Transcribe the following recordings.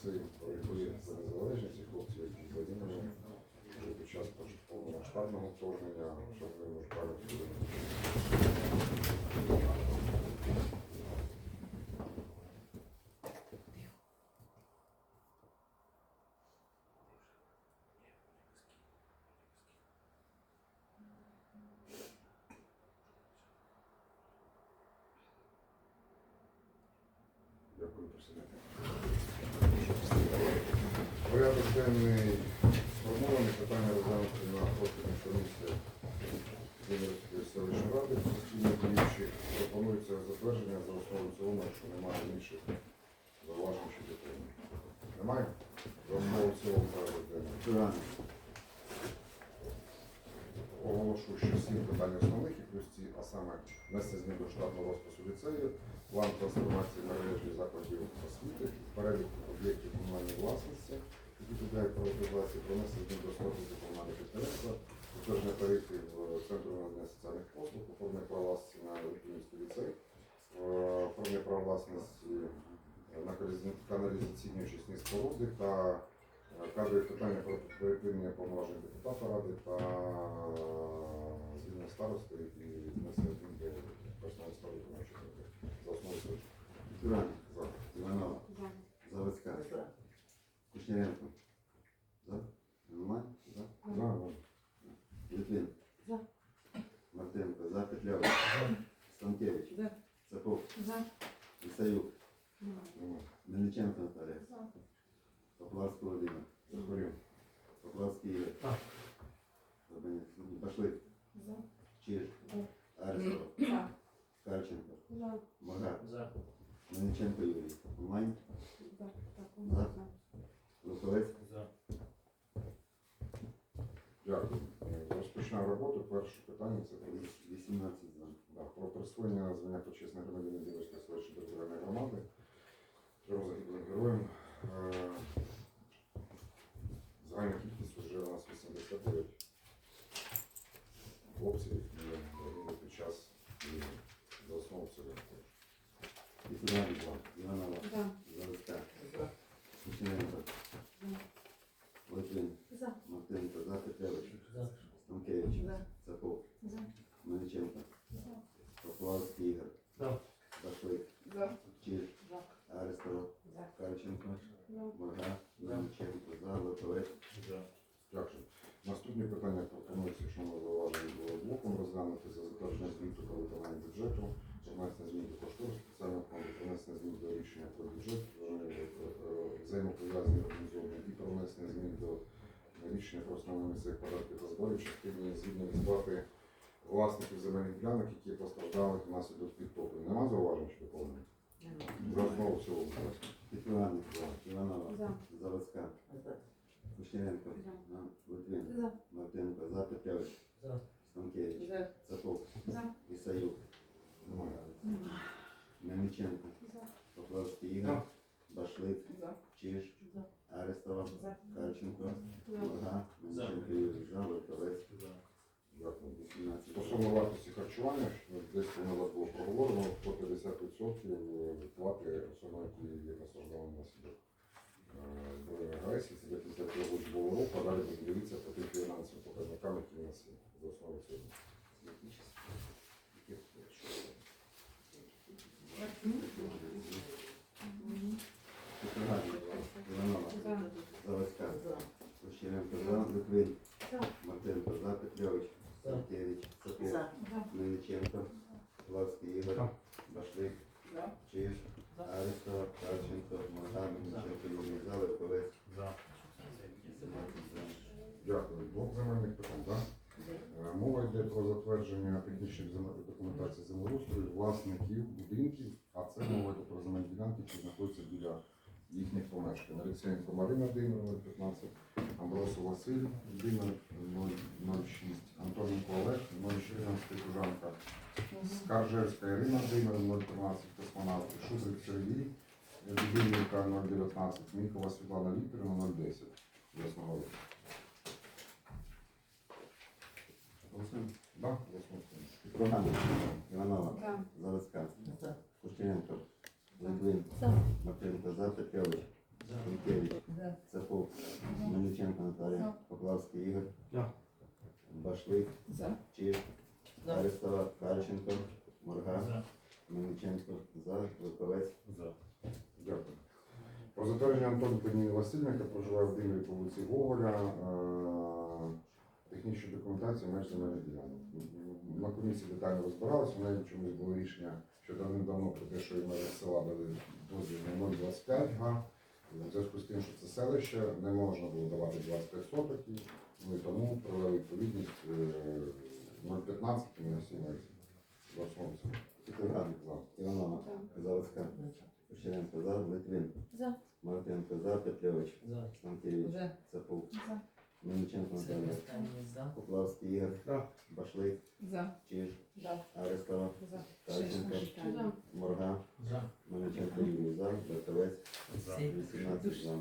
часи боротьби за незалежність, і хлопців, які загинули вже під час повномасштабного вторгнення, щоб ви можуть пам'яті. Дякую, президенте. Порядок денний сформований, питання розглянути на профільній комісії Володимирської селищної ради постійно діючі. Пропонується затвердження за основу цілому, якщо немає інших зауважень чи доповнень. Немає? За основу цілому порядок денний. Оголошую, що всі питання основних і плюс ці, а саме внесення змін до штатного розпису ліцею, план трансформації мережі закладів освіти, перелік об'єктів комунальної власності, які підлягають приватизації, про внесення змін до підприємства, утвердження тарифів е, Центру надання соціальних послуг, оформлення права власності на Литвинський ліцей, е, оформлення права власності на каналізаційні- очисні споруди та е, кадрові питання про припинення повноважень депутата ради та звільнення старости і внесення змін до персонального складу комітету. За основу. І Туран, За. Кушнеренко, за, за, За. За. Литвин, За. Мартенко, за, Петлявый, Станкевич, За. Цапов, За. Исаюк, Немає. Мельниченко Наталья, За. Поплавский Владимир, Захворів. Поплавский Игорь, За. Забанец, Башлык, За. Чиж, За. Арестов, За. Карченко, За. Магар, За. Мельниченко Юрий, Умань, За. За. Луковец, За. Дякую. Е, Розпочнемо роботу. Перше питання це 18 за. Про присвоєння звання почесних громадянина Дівської селищної територіальної громади трьом загиблим героям. Загальна кількість вже у нас 89 хлопців, які загинули під час війни. За основу цього. Исуран, Иванова, За. Заводская, За. Кушнеренко, Литвин, За. Мартенко, за, Петлявич, За. Станкевич, За. Цапов, За. Мельниченко, За. Поплавский Игорь, За. Башлык, За. Чиж, За. Арестов, За. Карченко, За. Мага, Мельниченко, за, Литовець, За. Дякую. Наступні питання пропонується, що ми зауваження було блоком розглянути за затвердження звіту про виконання бюджету, про внесення змін до кошторису спеціального фонду, про внесення змін до рішення про бюджет, е, е, взаємопов'язані організовані і про внесення змін до рішення про встановлення місцевих податків та зборів, частини звільнення сплати власників земельних ділянок, які постраждали внаслідок підтоплення. Нема зауважень чи доповнень? За основу в цілому. Петлюраник, Иванова, За. Заводская, Кушнеренко, За. за, Литвин, За. Мартенко, за, Петлявич, За. Станкевич. Исаюк, Немає. Мельниченко, Игорь, Башлык, За. Чиж. Арестова, За. Мага. Дякую. 18 Стосовно вартості харчування, десь нас було проговорено, по 50% плати особам, які є постраждали внаслідок е, збройної агресії, це до кінця цього учбового року, а далі будемо дивитися по тим фінансовим показникам, які у нас є за основу цього. Затвердження технічної зем- документації землеустрою власників будинків, а це мова йде про земельні ділянки, які знаходяться біля їхніх помешкань. Алексєєнко Марина Димир 015, Амбросов Василь Димир 006, Антоненко Олег 014 Кужанка, Скаржевська Ірина Димир 013 Космонавт, Шузик Сергій Дубільника 019, Міхова Світлана Вікторівна 010. Ясного року. Голосуємо. Да, ясно. Курган, Іванова, За. Заводська, За. Литвин, За. Мартинко, за, Петрович, За. Мельниченко Наталія, За. Поплавський Ігор, Башлик. Чиж, Арестова, Кальченко, Морга. Мельниченко, за, Липовець, За. Дякую. Про затвердження Антоніка Ніни Васильівна, проживає в Димрі по вулиці Гоголя, е, технічної документації меж земельних ділянок. На комісії детально розбиралися, в неї чомусь було рішення, що давним-давно про те, що і межі села дали дозвіл на 0,25 га. В зв'язку з тим, що це селище, не можна було давати 25 соток, ну і тому провели відповідність е, 0,15 і на всі межі. За. Іванова, Заводська, Кушніренко, за, Литвин, За. Мартинко, за, Петрович, За. Станкевич, За. Цапов, За. Мельниченко Наталія. Поплавський Ігор, Башлик, За. Чиж, За. Арестова, За. Кальченко, За. Морга, За. Мельниченко Юрій, за, Липовець, За. 18 за.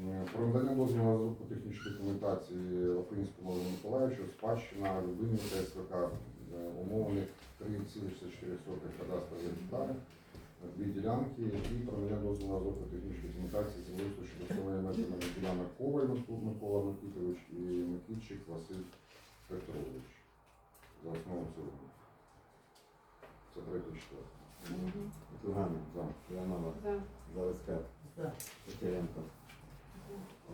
Е, Про надання дозволу на розробку технічної документації Лапинському Володимиру Миколаївичу, спадщина, Любимівка, СВК, е, умовних 3,4 кадастрових гектарів, дві ділянки, і про надання дозволу на розробку технічної документації землеустрою щодо встановлення земельних ділянок Коваль Микола Микола Микитович і Микитчик Василь Петрович. За основу цілого. Це третє четверте. Курган, За. Іванова, За. Заводська, За. Кушніренко,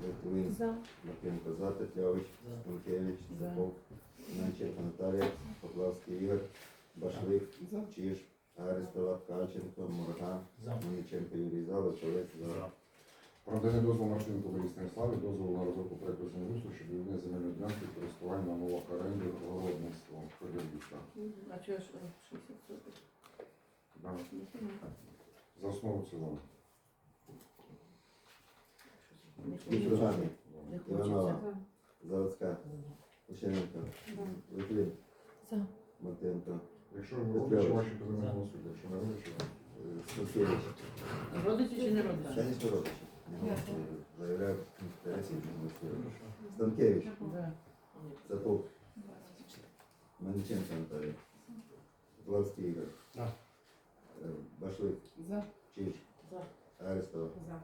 Литвин, За. Мартинко, за, Петрович, За. Станкевич, За. Мельниченко Наталія, Поплавський Ігор, Башлик. Чиж, Арестова, Кальченко, Морга, За. Мельниченко Юрій, за, Липовець, за. За. Про надання дозволу Марченку Борисі Станіславі, дозволу на розробку проекту землеустрою щодо відведення земельної ділянки користування на умовах оренди городництво. Подивіться. А чого ж 60 соток? Да. За основу в цілому. Не Іванова, хочеться. Заводська, Кушніренко, Литвин, За. Мартинко, Якщо ви родичі ваші, то ви не голосуєте. Якщо не родичі, то е, Станкевич. Родичі чи не родичі? Конечно, родичі. Не Ясно. голосую. Заявляю інтереси, не голосую. Станкевич, За. Цапов, Мельниченко Наталія, Поплавський Ігор, За. е, Башлик, За. Чиж, За. Арестова, За.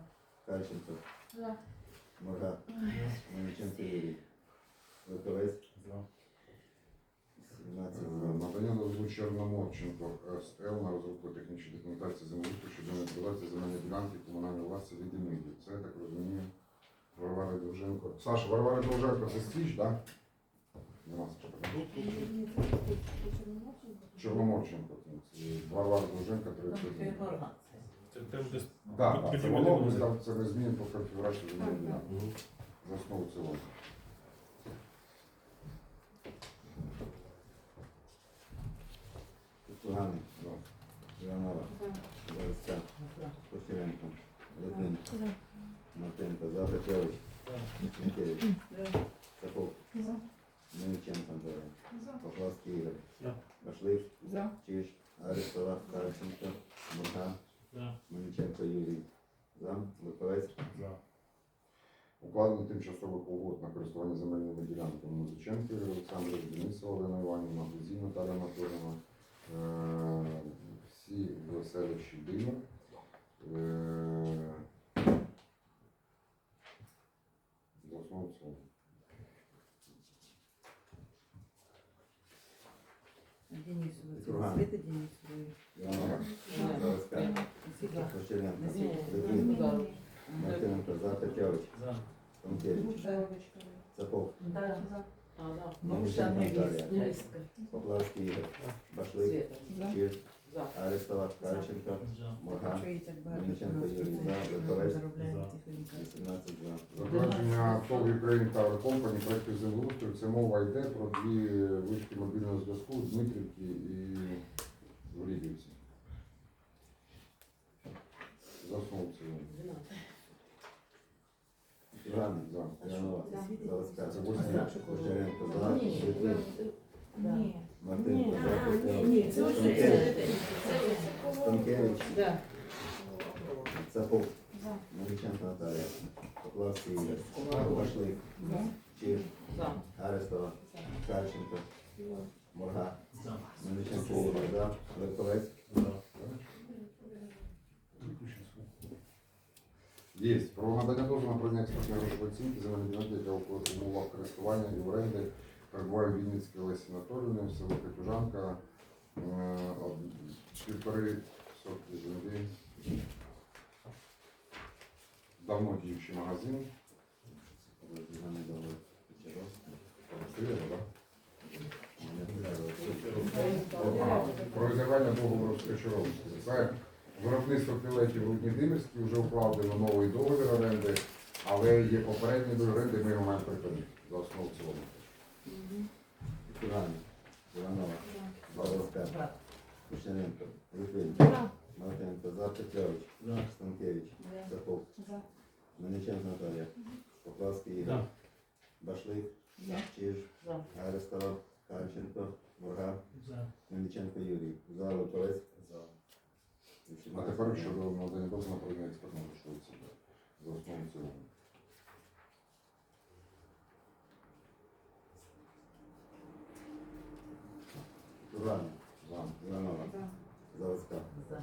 Кальченко, За. Морга, Мельниченко Юрій, Липовець, За. 17 Е. Надання дозволу Чорноморченко СЛ на розробку технічної документації землеустрою щодо нейтралізації земельної ділянки комунальної власності від Емілії. Це, я так розумію, Варвара Довженко. Саша, Варвара Довженко, це Стріч, так? Нема Саша? Чорноморченко. Варвара Довженко, Там 31. Це там, де Так, так, це воно, це, це зміни по конфігурації земельної ділянки. За основу цілому. Да. Іванова, За. Заводська, За. Кушніренко, Литвин, За. Мартинко, за, Петрович, Станкевич, За. Мельниченко Наталія, Поплавський Ігор. Башлик, За. Чиж, Арестова, Кальченко, Морга, За. Мельниченко Юрій, за, Липовець, За. Укладення тимчасових угод на користування земельними ділянками Музиченко Ігор Олександр, Денисова Олена Іванівна, Гузій Наталя Анатоліївна, е, всі в селищі Димир. Е, в цілому. Денисову. Курган. Денисову. Іванова, За. Заводська, За. Кушніренко, Ні. За, Петрович, За. Станкевич, Цапов, Да. А, да. Ну, Ну, ще ще не Наталія. близько. Поплавський Ігор, Башлик, Света. Ну. Чиж, За. Арестова, Кальченко, Морга, Що їй так багато Мельниченко Юрій, 15%, за, що Литовець, заробляє За. тихенько. 18 за. Затвердження ТОВ Ukraine Tower Company проєктів землеустрою. Це мова йде про дві вишки мобільного зв'язку в Дмитрівці і в Рідівці. За основу в цілому. Іван. Іванова, Заводська, Це восьмі. Кучеренко, за, Ні. Мартинко, ні, це вже це Станкевич, Да. Цапов, Мельниченко Наталія, Поплавський Ігор, Башлик, За. Арестова, Кальченко, Морга, Мельниченко Юрій, за, Є. Про надання дозволу на проведення оцінки земельної ділянки, яка умовах користування і оренди перебуває в Вінницькій Лесі Анатоліївні, село Катюжанка, е, півтори сотки землі. Давно діючий магазин. Про розірвання договору з Кочаровським. Виробництво пілетів Рудні Димирські, вже укладено новий договір оренди, але є попередній договір оренди, ми його маємо припинити за основу цілому. Литвин, Мартинко, за, Станкевич, Цапов, Мельниченко Наталія, Поплавський Ігор, Башлик. Чиж. Арестова, Кальченко, Морга, За. Мельниченко Юрій, за, Литовець, А тепер щодо надання дозволу на проведення експертного оцінки за основу цілому. Іван, За. Іванова, Заводська, За.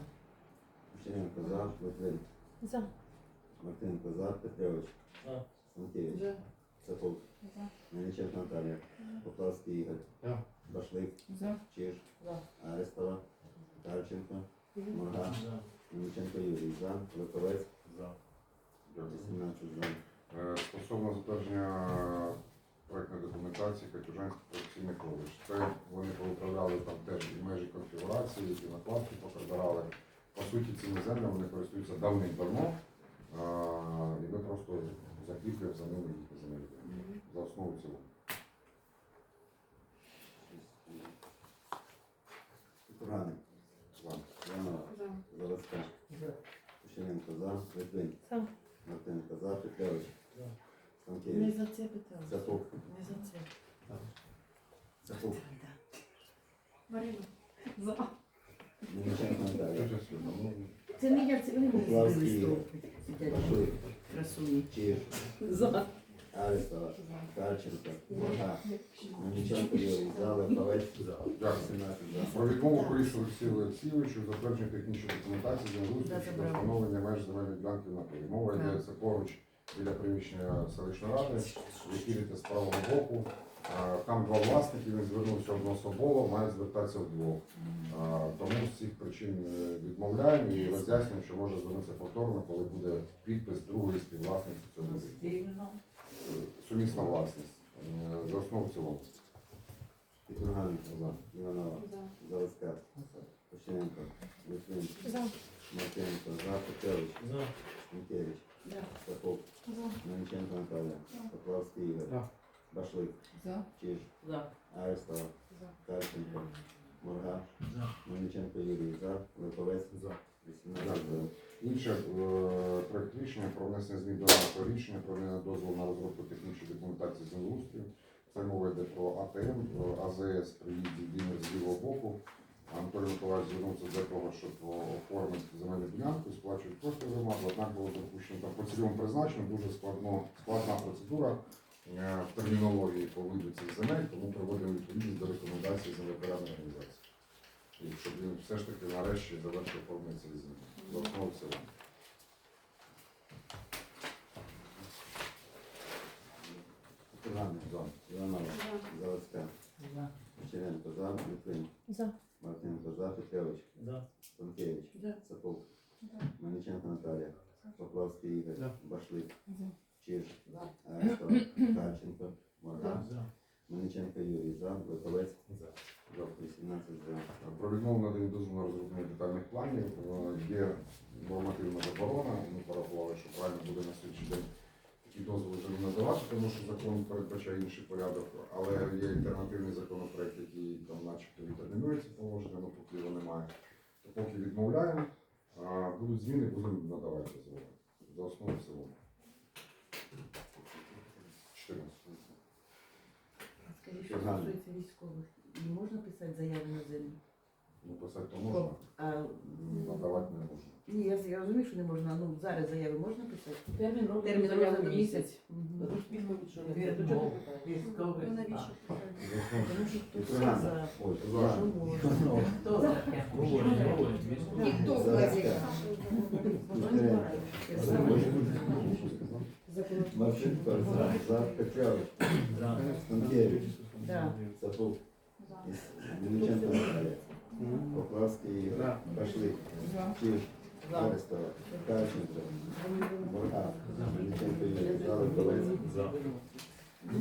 Кучеренко, за, Литвин, За. Мартинко, за, Петрович, За. Станкевич, За. Цапов, Мельниченко Наталія, Поплавський Ігор, За. Башлик, За. Чиж, За. Арестова, Кальченко, За. Мельниченко Юрій, за, Литовець, За. 18 за. Е, Стосовно затвердження проектної документації Катюжанський професійний коледж. Це вони повиправляли там теж і межі конфігурації, і накладки поприбирали. По суті, цими землями вони користуються давним-давно, і ми просто закріплюємо за ними їхні землі. За основу в цілому. Іванова, Заводська, За. За, Литвин, За. Мартинко, за, Петрович, Не Станкевич, за це питали. Цапов, Не за це. Цапов, Марина. За. Мельниченко Наталія, Дуже. Це не я, це вони мені Поплавський збили Ігор, стовпи. Сидять красуні. Чиж, За. Арестова, Кальченко, Морга, Мельниченко Юрій, за, Литовець, Дякую. 18 за. Про відмову Борису Олексію Олексійовичу затвердження технічної документації землеустрою Да, щодо встановлення меж ділянки на полі. Мова йде Так. це поруч біля приміщення селищної ради, які йдете з правого боку. А, Там два власники, він звернувся одноособово, має звертатися вдвох. А, Тому з цих причин е, відмовляємо і роз'яснюємо, що може звернутися повторно, коли буде підпис другої співвласниці цього будинку. Спільно. Е, Сумісна власність. Е, За основу в цілому. Курганик, За. Іванова, Заводська, Кучеренко, Литвин, За. Мартинко, за, Петрович, За. Станкевич, Да. Цапов, За. Мельниченко Наталія, Поплавський Ігор, За. Башлик, За. Чиж, За. Арестова, За. Кальченко, Морга, За. Мельниченко Юрій, за, Липовець, За. 18. Інше е, проект рішення про внесення змін до нашого рішення про надання дозволу на розробку технічної документації з землеустрою. Це мова йде про АТМ, про АЗС при їзді з лівого боку. Анатолій Миколаївич звернувся для того, щоб оформити земельну ділянку, сплачують кошти громади, однак було допущено там по цільовому призначенню дуже складно, складна процедура е, в термінології по виду цих земель, тому проводимо відповідність до рекомендацій землепорядної організації. І щоб він все ж таки нарешті завершив оформлення цієї землі. За основу в цілому. Курганик, За. Іванова, Заводська, За. Кучеренко, за, Литвин, За. Мартинко, за, Петрович, За. Станкевич, За. Цапов, Мельниченко Наталія, Поплавський Ігор, За. Башлик, За. Чиж, За. Арестова, Кальченко, Морга, За. Мельниченко Юрій за, Литовець. За 18 за. Про відмову надані дозволу на розроблення детальних планів. Е, Є нормативна заборона. Ми порахували, що правильно буде на слідчий день такі дозволи вже не надавати, тому що закон передбачає інший порядок. Але є альтернативний законопроект, який там начебто відтермінує ці положення, але поки його немає. То поки відмовляємо, а будуть зміни, будемо надавати дозволи. За основу в цілому. 14. Скажіть, що стосується військових, не можна писати заяви на землю? Ну, писати то можна, А, надавати не можна. ні, я, я розумію, що не можна, ну зараз заяви можна писати? Термін розгляду Термін заяви розгляду місяць. Мгм. Ну навіщо. Тому що Програма. за. Ой, За. Хто за? Ніхто в За. базі. Марченко за, за Петрович. Станкевич. Да. Сапук. Мельниченко Наталія. Поплавський Ігор. Пошли. Чиж. Арестова. Кальченко. Бурга. Мельниченко Юрій. За, Литовець.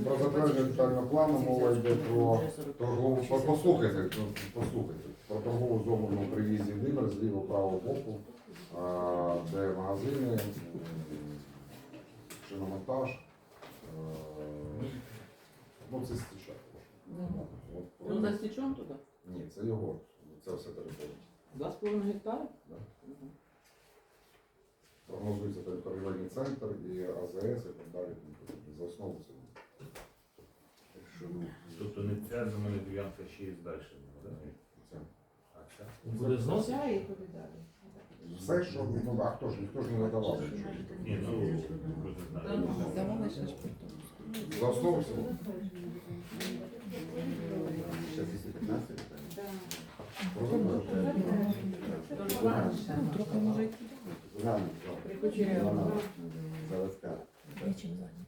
Про затвердження детального плану мова йде про торгову. по- Послухайте, ну, послухайте. Про торгову зону на привізі Димер з лівого правого боку, а, де магазини, м, шиномонтаж. е, Ну, це стіча. От, Ну, за стічом туди? Ні, це його, це все територія. Два з половиною гектари? Да. Мгм. Прогнозується територіальний центр і АЗС і так далі. За основу. Якщо, ну, Тобто не ця земельна ділянка ще є далі. Да? це. А ця? Буде знос? Ця і куди далі? Все, що ну, а хто ж ніхто ж не надавав. Ні, ну, не знаю. За основу всього. Ще 215 питання. Розумію. Ганна. Прикочерява. Іванова. Заводська.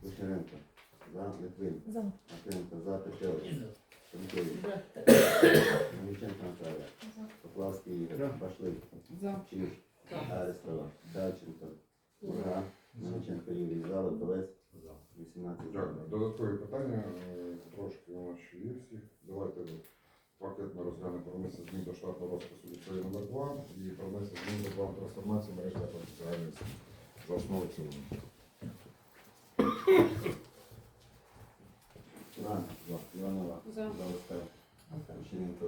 Кучеренко. За, Литвин. Мартиненко. За, Петрович. Станкевич. Мельниченко Наталія. Поплавський Ігор. Пошли. Чиж. Арестова. Кальченко. Бурга. Мельниченко Юрій. За, Литовець. 18 Додаткові питання, е, трошки у нас ще є всі. Давайте пакетно розглянемо про внесення змін до штатного розпису ліцею номер 2 і про внесення змін до плану трансформації мережі закладів соціальної. За основу цілому. Іванова.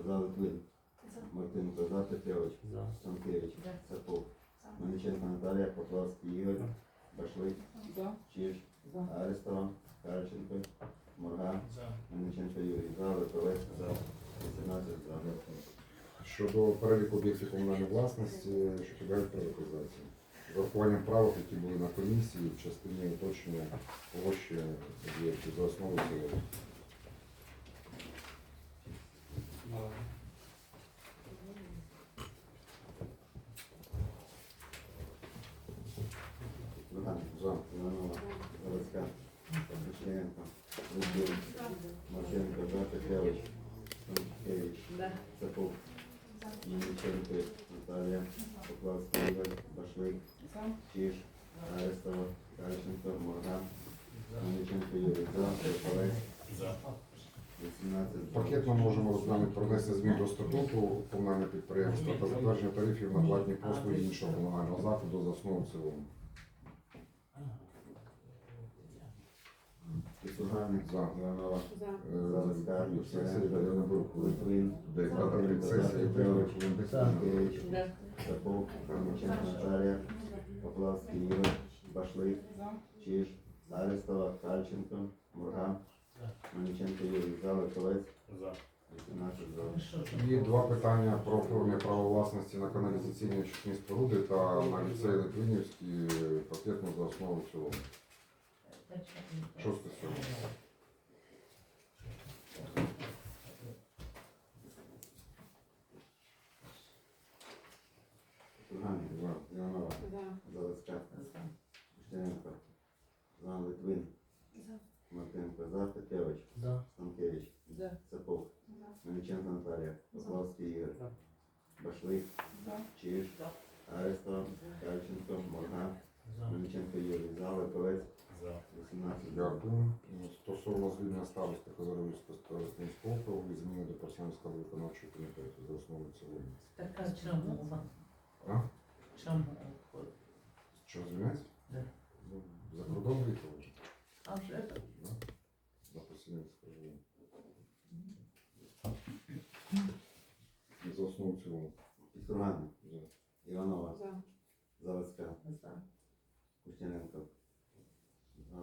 За. Литвин. Мартиненко. За, Петрович. Станкевич. Сапог. Мельниченко Наталія. Поплавський Ігор. Башлик. Чиж. Арестова. Кальченко. Морга. Мельниченко Юрій. За, Литовець. За. 18 за. Щодо переліку об'єктів комунальної власності, що підлягають приватизації. З урахуванням правок, які були на комісії в частині уточнення площі об'єктів за основу. Луган. За. Заводська. Кучеренко. Литвин. Марченко. За, Петрович. Станкевич. Сапог. Мельниченко Наталія. Поплавський Ігор. Башлик. Чиж. Арестова. Кальченко. Морга. Мельниченко Юрій. За. Литовець. 18. Пакетно можемо розглянути про внесення змін до статуту комунального підприємства та затвердження тарифів на платні послуги іншого комунального закладу за основу в цілому. Пісуганик. За. Іванова. За. Е, Сесія, Литвин. Наталія. Поплавський. Башлик. Чиж. Арестова. Кальченко. Мурга. Мельниченко Юрій. За. Литовець. За. І два питання про оформлення права власності на каналізаційні очисні споруди та на ліцей Литвинівський пакетно за основу цілому. Шосте сьогодні. Пісуганик. За. Іванова. За. Заводська. Кушненко. За. Литвин. Мартиненко. За. Петрович. Станкевич. Сапог. Мельниченко Наталія. Поплавський Ігор. Башлик. Чиж. Арестова. Кальченко. Морга. Мельниченко Юрій. За. Липовець. За. 18 Дякую. Стосовно звільнення старости Козарівського старостинського округу і зміни до персонального виконавчого комітету за основу цілому. Така чому? А? Чому? Що звільняється? Да. Ну, за кордон виїхали вже. А вже так. Да? За постійним скажу. За основу цілому. Підкоргана, За. Іванова, За. Заводська, За. Кустяненко,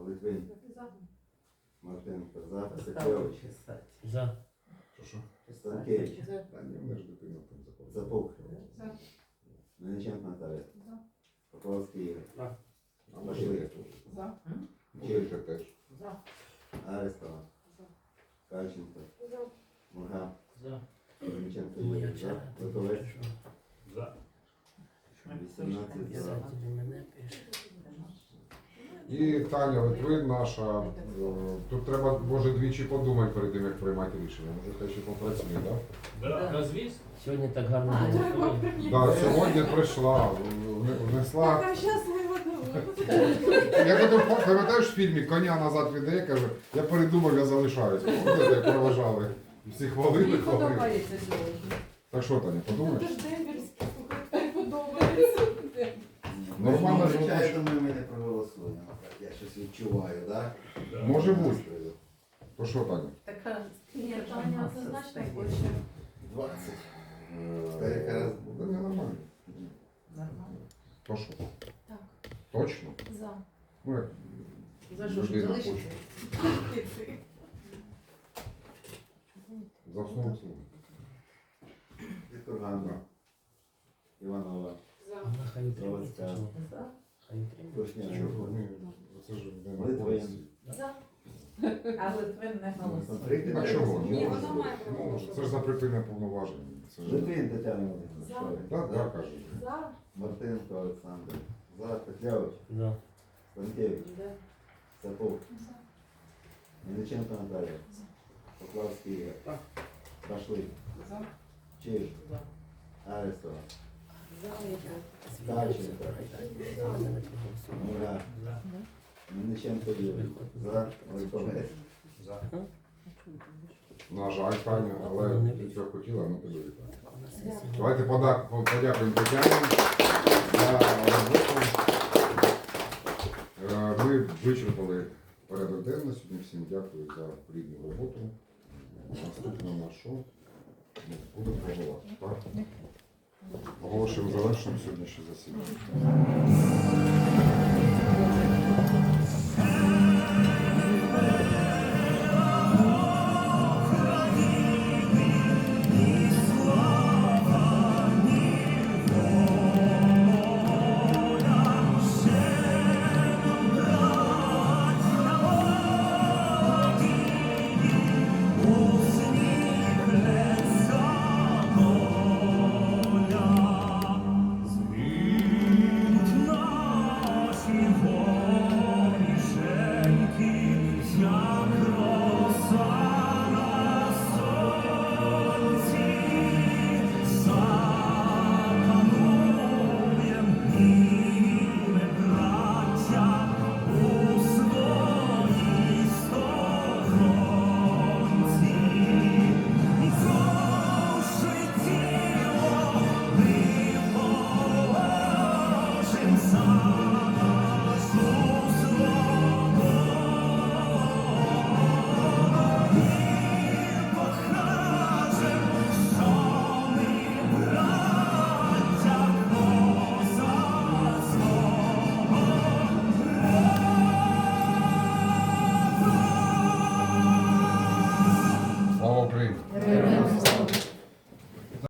Литвин, За. Мартиненко, за, Петрович, За. Що що? Станкевич, Та ні, вони ж дитина там заходить. Запух, За. Мельниченко Наталія, За. Поплавський Ігор, А може я. За. Чижа теж. За. Арестова, За. Кальченко, За. Мурга, За. Мельниченко Ігор, за, Литовець, За. 18 за. І Таня Литвин наша. е, Тут треба, може, двічі подумати перед тим, як приймати рішення. Може, хай ще попрацює, так? Да. Сьогодні так гарно. Да, сьогодні прийшла, внесла. Так, а зараз ми готові. Я пам'ятаєш в фільмі коня назад віддає, каже, я передумав, я залишаюсь. Пам'ятаєте, як проважали. Всі хвалили, Мені хвалили. подобається сьогодні. Так що, Таня, подумаєш? Це ж дембельський, слухай, подобається. Нормально ж Звичайно, ми не проголосуємо. Я щось відчуваю, так? Да. Може бути. То що, Таня? Така Ні, свіжа Таня маса однозначно стає. хоче. 20. Е, Якраз. Та не нормально. Нормально. То що? Так. Точно? За. Ну, як За що, щоб людина залишити? хоче. За основу цілу. Підкоргана, Іванова, За. Вона хай утримується. Заводська. що? За. Хай утримується. Кушніренко, Чого? Ні, Це ж не на Литвин. користь. За. А Литвин не голосує. А чого? Ні, вона має ну. Це ж за припинення повноважень. Це ж... Литвин Тетяна Володимирівна. За. Так, так, каже. За. Мартиненко Олександр. За Петлявич, За. Станкевич, За. Сапог, За. Мельниченко Наталія, За. Поплавський Ігор, Так. Башлик, За. Чиж, За. Арестова, За. Проголосувала. Мура, За. Мельниченко Юрій, за Литовець. За. На жаль, Таня, але ти цього хотіла, тебе вітаємо. Давайте подякуємо Тетяні за роботу. Е, Ми вичерпали порядок денний. Сьогодні всім дякую за плідну роботу. Наступне на що ми будемо. Так? Оголошуємо завершеним сьогоднішнє засідання.